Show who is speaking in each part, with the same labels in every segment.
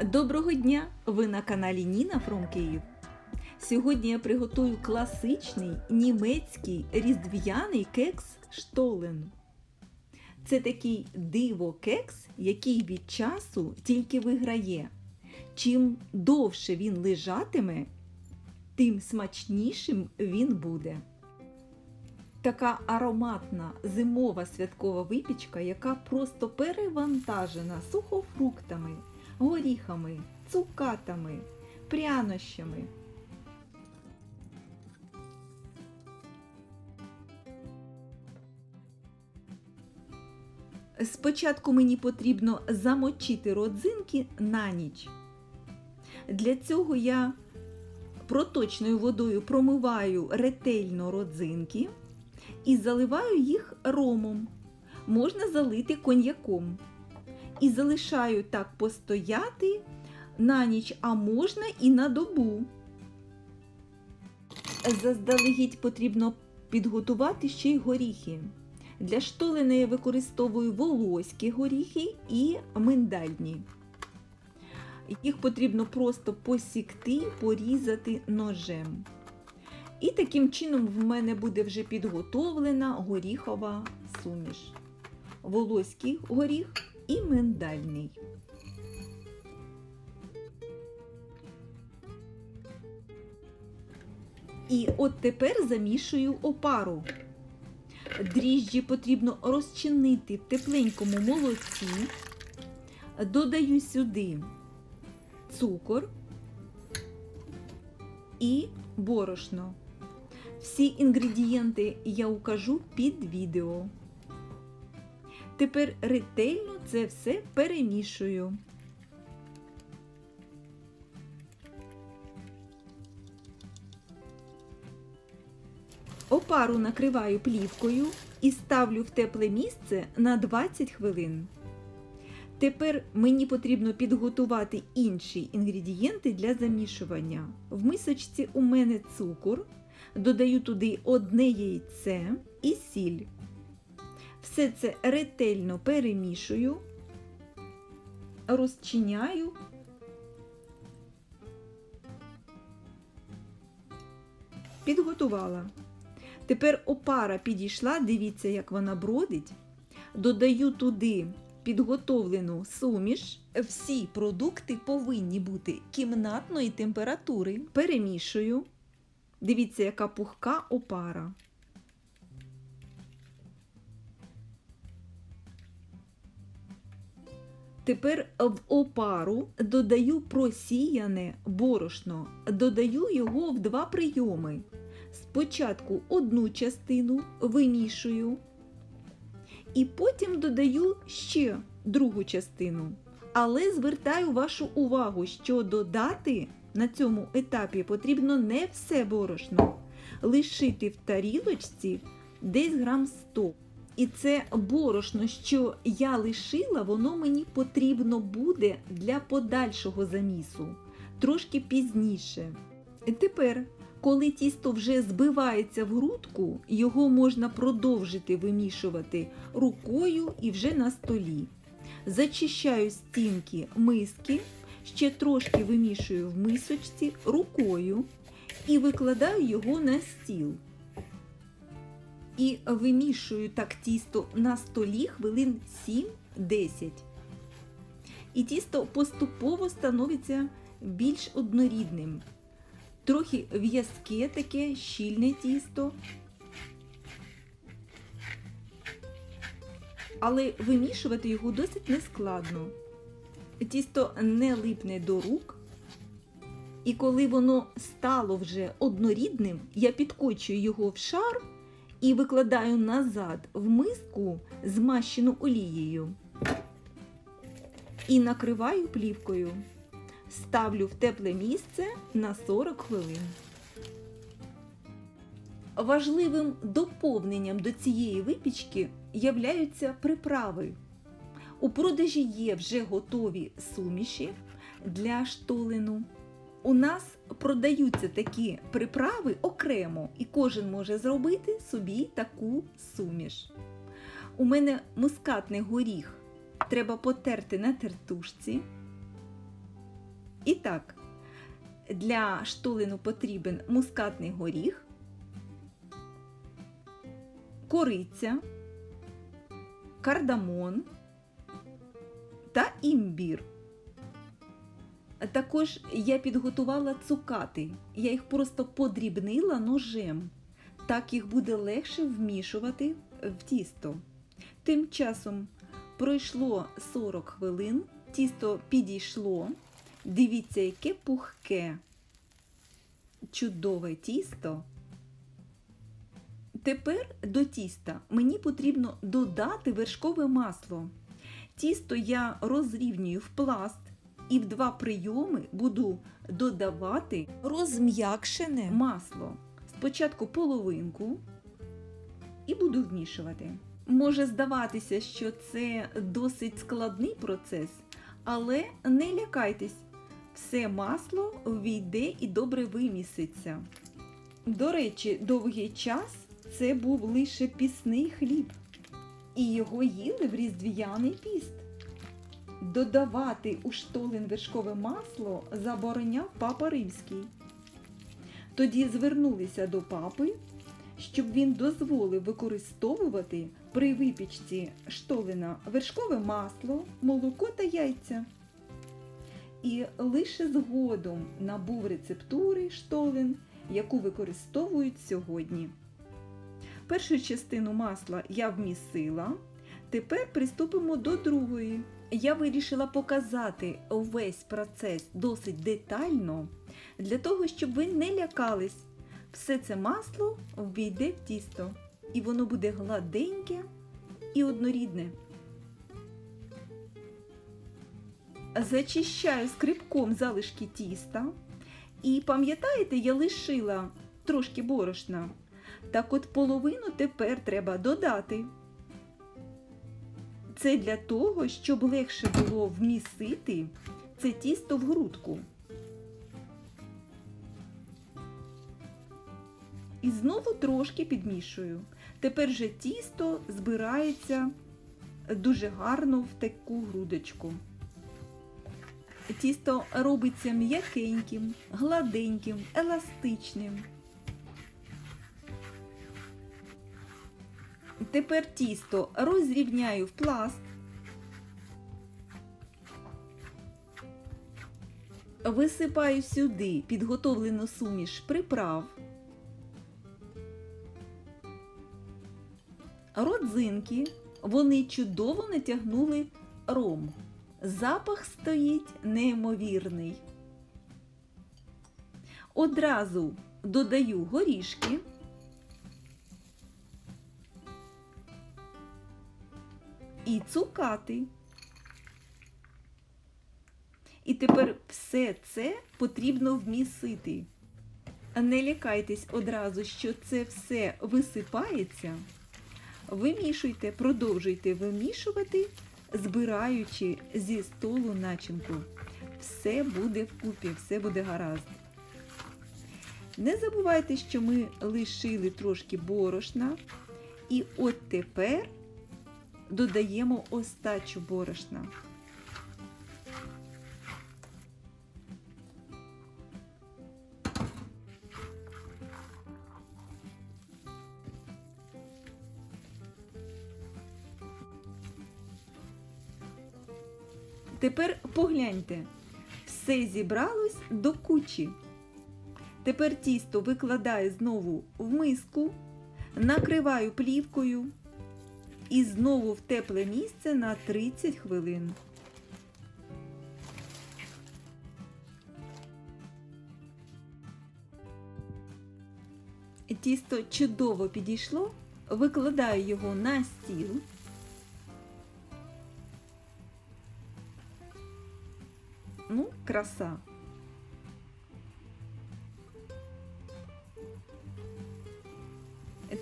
Speaker 1: Доброго дня! Ви на каналі Ніна From Київ. Сьогодні я приготую класичний німецький різдв'яний кекс штолен. Це такий диво-кекс, який від часу тільки виграє. Чим довше він лежатиме, тим смачнішим він буде. Така ароматна зимова святкова випічка, яка просто перевантажена сухофруктами, горіхами, цукатами, прянощами. Спочатку мені потрібно замочити родзинки на ніч. Для цього я проточною водою промиваю ретельно родзинки і заливаю їх ромом. Можна залити коньяком. І залишаю так постояти на ніч, а можна і на добу. Заздалегідь потрібно підготувати ще й горіхи. Для штолени я використовую волоські горіхи і миндальні. Їх потрібно просто посікти, порізати ножем. І таким чином в мене буде вже підготовлена горіхова суміш. Волоський горіх і миндальний. І от тепер замішую опару. Дріжджі потрібно розчинити в тепленькому молоці. Додаю сюди цукор і борошно. Всі інгредієнти я укажу під відео. Тепер ретельно це все перемішую. Опару накриваю плівкою і ставлю в тепле місце на 20 хвилин. Тепер мені потрібно підготувати інші інгредієнти для замішування. В мисочці у мене цукор, додаю туди одне яйце і сіль. Все це ретельно перемішую, розчиняю. Підготувала. Тепер опара підійшла, дивіться, як вона бродить. Додаю туди підготовлену суміш. Всі продукти повинні бути кімнатної температури. Перемішую. Дивіться, яка пухка опара. Тепер в опару додаю просіяне борошно, додаю його в два прийоми. Спочатку одну частину вимішую, і потім додаю ще другу частину. Але звертаю вашу увагу, що додати на цьому етапі потрібно не все борошно, лишити в тарілочці десь грам 100. І це борошно, що я лишила, воно мені потрібно буде для подальшого замісу, трошки пізніше. Тепер, коли тісто вже збивається в грудку, його можна продовжити вимішувати рукою і вже на столі. Зачищаю стінки миски, ще трошки вимішую в мисочці рукою і викладаю його на стіл і вимішую так тісто на столі хвилин 7-10. І тісто поступово становиться більш однорідним. Трохи в'язке таке щільне тісто. Але вимішувати його досить нескладно. Тісто не липне до рук. І коли воно стало вже однорідним, я підкочую його в шар і викладаю назад в миску, змащену олією. І накриваю плівкою. Ставлю в тепле місце на 40 хвилин. Важливим доповненням до цієї випічки являються приправи. У продажі є вже готові суміші для штолену. У нас продаються такі приправи окремо, і кожен може зробити собі таку суміш. У мене мускатний горіх треба потерти на тертушці. І так, для штолину потрібен мускатний горіх, кориця, кардамон та імбір. Також я підготувала цукати. Я їх просто подрібнила ножем. Так їх буде легше вмішувати в тісто. Тим часом пройшло 40 хвилин, тісто підійшло. Дивіться, яке пухке, чудове тісто. Тепер до тіста мені потрібно додати вершкове масло. Тісто я розрівнюю в пласт і в два прийоми буду додавати
Speaker 2: розм'якшене
Speaker 1: масло. Спочатку половинку і буду вмішувати. Може здаватися, що це досить складний процес, але не лякайтесь, все масло війде і добре виміситься. До речі, довгий час це був лише пісний хліб, і його їли в різдвяний піст. Додавати у штолен вершкове масло забороняв папа римський. Тоді звернулися до папи, щоб він дозволив використовувати при випічці штолена вершкове масло, молоко та яйця. І лише згодом набув рецептури штолен, яку використовують сьогодні. Першу частину масла я вмісила. Тепер приступимо до другої. Я вирішила показати увесь процес досить детально, для того, щоб ви не лякались. Все це масло ввійде в тісто, і воно буде гладеньке і однорідне. Зачищаю скрипком залишки тіста. І пам'ятаєте, я лишила трошки борошна. Так от половину тепер треба додати. Це для того, щоб легше було вмісити це тісто в грудку. І знову трошки підмішую. Тепер же тісто збирається дуже гарно в таку грудочку. Тісто робиться м'якеньким, гладеньким, еластичним. Тепер тісто розрівняю в пласт. Висипаю сюди підготовлену суміш приправ, родзинки, вони чудово натягнули ром. Запах стоїть неймовірний. Одразу додаю горішки. І цукати. І тепер все це потрібно вмісити. Не лякайтесь одразу, що це все висипається. Вимішуйте, продовжуйте вимішувати, збираючи зі столу начинку. Все буде вкупі, все буде гаразд. Не забувайте, що ми лишили трошки борошна. І от тепер додаємо остачу борошна. Тепер погляньте, все зібралось до кучі. Тепер тісто викладаю знову в миску, накриваю плівкою і знову в тепле місце на 30 хвилин. Тісто чудово підійшло, викладаю його на стіл. Ну, краса.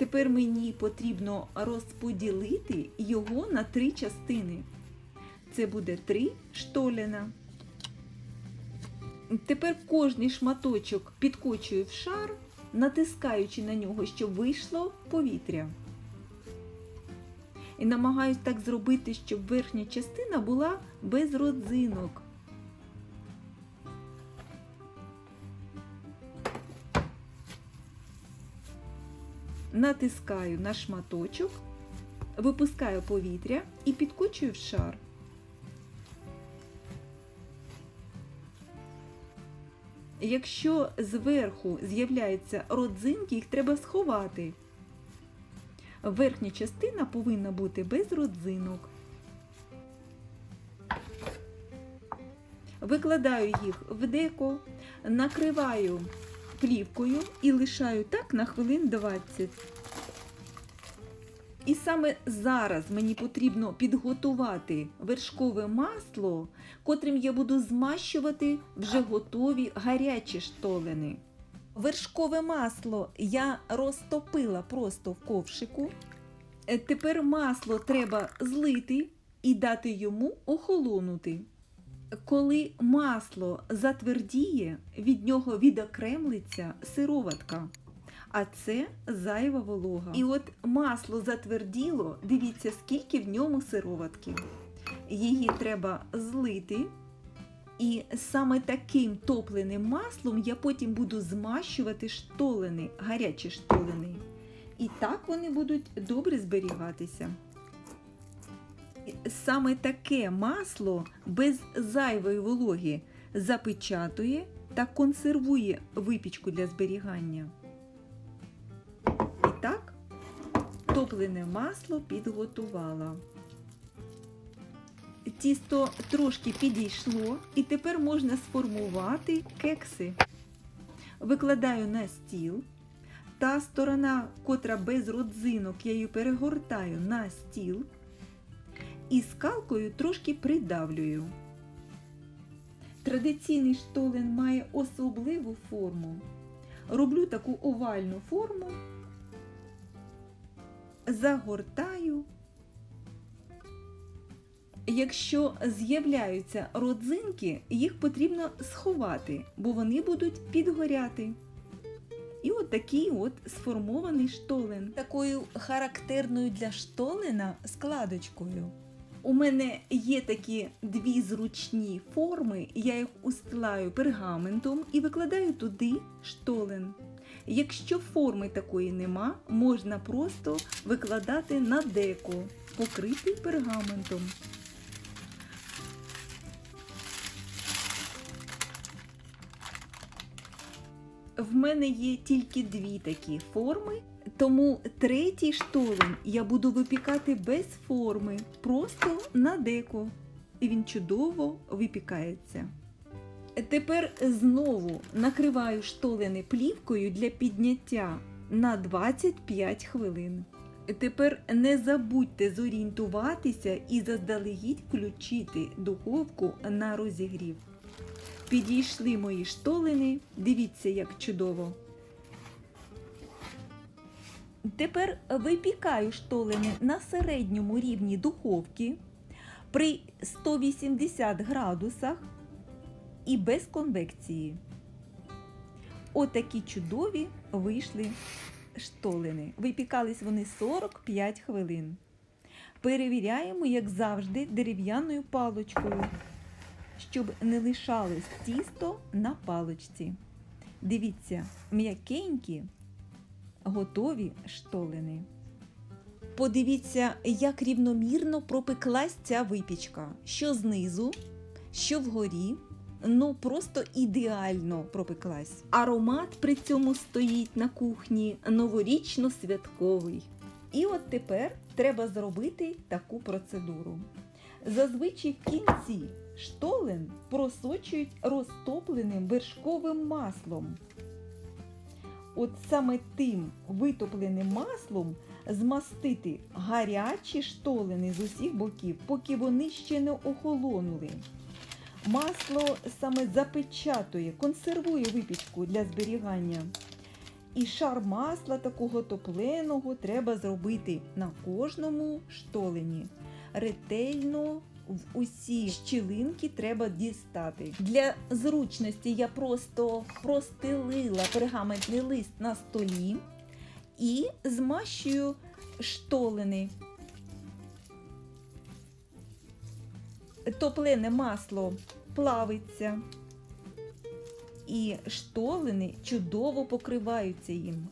Speaker 1: Тепер мені потрібно розподілити його на три частини. Це буде три штоляна. Тепер кожний шматочок підкочую в шар, натискаючи на нього, щоб вийшло повітря. І намагаюсь так зробити, щоб верхня частина була без родзинок. Натискаю на шматочок, випускаю повітря і підкочую в шар. Якщо зверху з'являються родзинки, їх треба сховати. Верхня частина повинна бути без родзинок. Викладаю їх в деко, накриваю плівкою і лишаю так на хвилин 20. І саме зараз мені потрібно підготувати вершкове масло, котрим я буду змащувати вже готові гарячі штолени. Вершкове масло я розтопила просто в ковшику. Е, Тепер масло треба злити і дати йому охолонути. Коли масло затвердіє, від нього відокремлиться сироватка, а це зайва волога. І от масло затверділо, дивіться, скільки в ньому сироватки. Її треба злити. І саме таким топленим маслом я потім буду змащувати штолени, гарячі штолени. І так вони будуть добре зберігатися. Саме таке масло без зайвої вологи запечатує та консервує випічку для зберігання. І так, топлене масло підготувала. Тісто трошки підійшло, і тепер можна сформувати кекси. Викладаю на стіл. Та сторона, котра без родзинок, я її перегортаю на стіл і скалкою трошки придавлюю. Традиційний штолен має особливу форму. Роблю таку овальну форму, загортаю. Якщо з'являються родзинки, їх потрібно сховати, бо вони будуть підгоряти. І от такий от сформований штолен. Такою характерною для штолена складочкою. У мене є такі дві зручні форми, я їх устилаю пергаментом і викладаю туди штолен. Якщо форми такої нема, можна просто викладати на деко, покритий пергаментом. В мене є тільки дві такі форми, тому третій штолен я буду випікати без форми, просто на деко. І він чудово випікається. Тепер знову накриваю штолени плівкою для підняття на 25 хвилин. Тепер не забудьте зорієнтуватися і заздалегідь включити духовку на розігрів. Підійшли мої штолени, дивіться, як чудово. Тепер випікаю штолени на середньому рівні духовки при 180 градусах і без конвекції. Отакі чудові вийшли штолени. Випікались вони 45 хвилин. Перевіряємо, як завжди, дерев'яною паличкою щоб не лишалось тісто на паличці. Дивіться, м'якенькі, готові штолени. Подивіться, як рівномірно пропеклась ця випічка, що знизу, що вгорі. Ну, просто ідеально пропеклась. Аромат при цьому стоїть на кухні новорічно-святковий. І от тепер треба зробити таку процедуру. Зазвичай в кінці штолен просочують розтопленим вершковим маслом. От саме тим витопленим маслом змастити гарячі штолени з усіх боків, поки вони ще не охолонули. Масло саме запечатує, консервує випічку для зберігання. І шар масла такого топленого треба зробити на кожному штолені. Ретельно в усі щілинки треба дістати. Для зручності я просто простелила пергаментний лист на столі і змащую штолени. Топлене масло плавиться, і штолени чудово покриваються їм.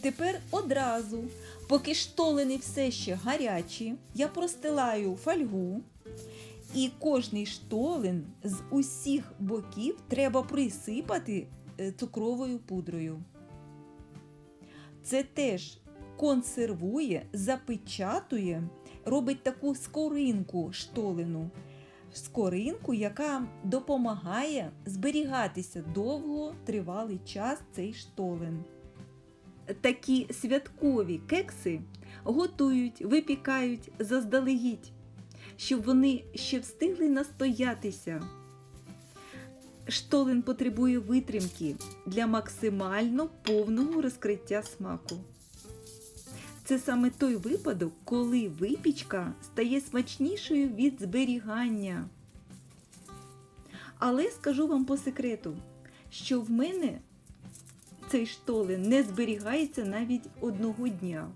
Speaker 1: Тепер одразу, поки штолени все ще гарячі, я простилаю фольгу. І кожний штолен з усіх боків треба присипати е, цукровою пудрою. Це теж консервує, запечатує, робить таку скоринку штолену. Скоринку, яка допомагає зберігатися довго тривалий час цей штолен. Такі святкові кекси готують, випікають заздалегідь, щоб вони ще встигли настоятися. Штолен потребує витримки для максимально повного розкриття смаку. Це саме той випадок, коли випічка стає смачнішою від зберігання. Але скажу вам по секрету, що в мене цей штолен не зберігається навіть одного дня.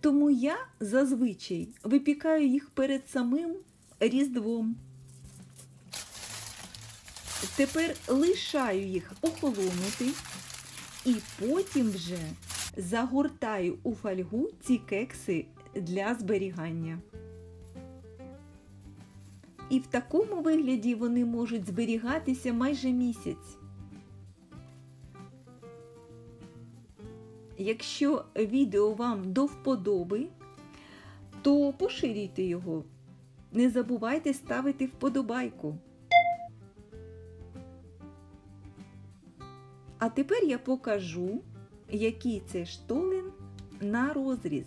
Speaker 1: Тому я зазвичай випікаю їх перед самим Різдвом. Тепер лишаю їх охолонути і потім вже загортаю у фольгу ці кекси для зберігання. І в такому вигляді вони можуть зберігатися майже місяць. Якщо відео вам до вподоби, то поширюйте його. Не забувайте ставити вподобайку. А тепер я покажу, який це штолен на розріз.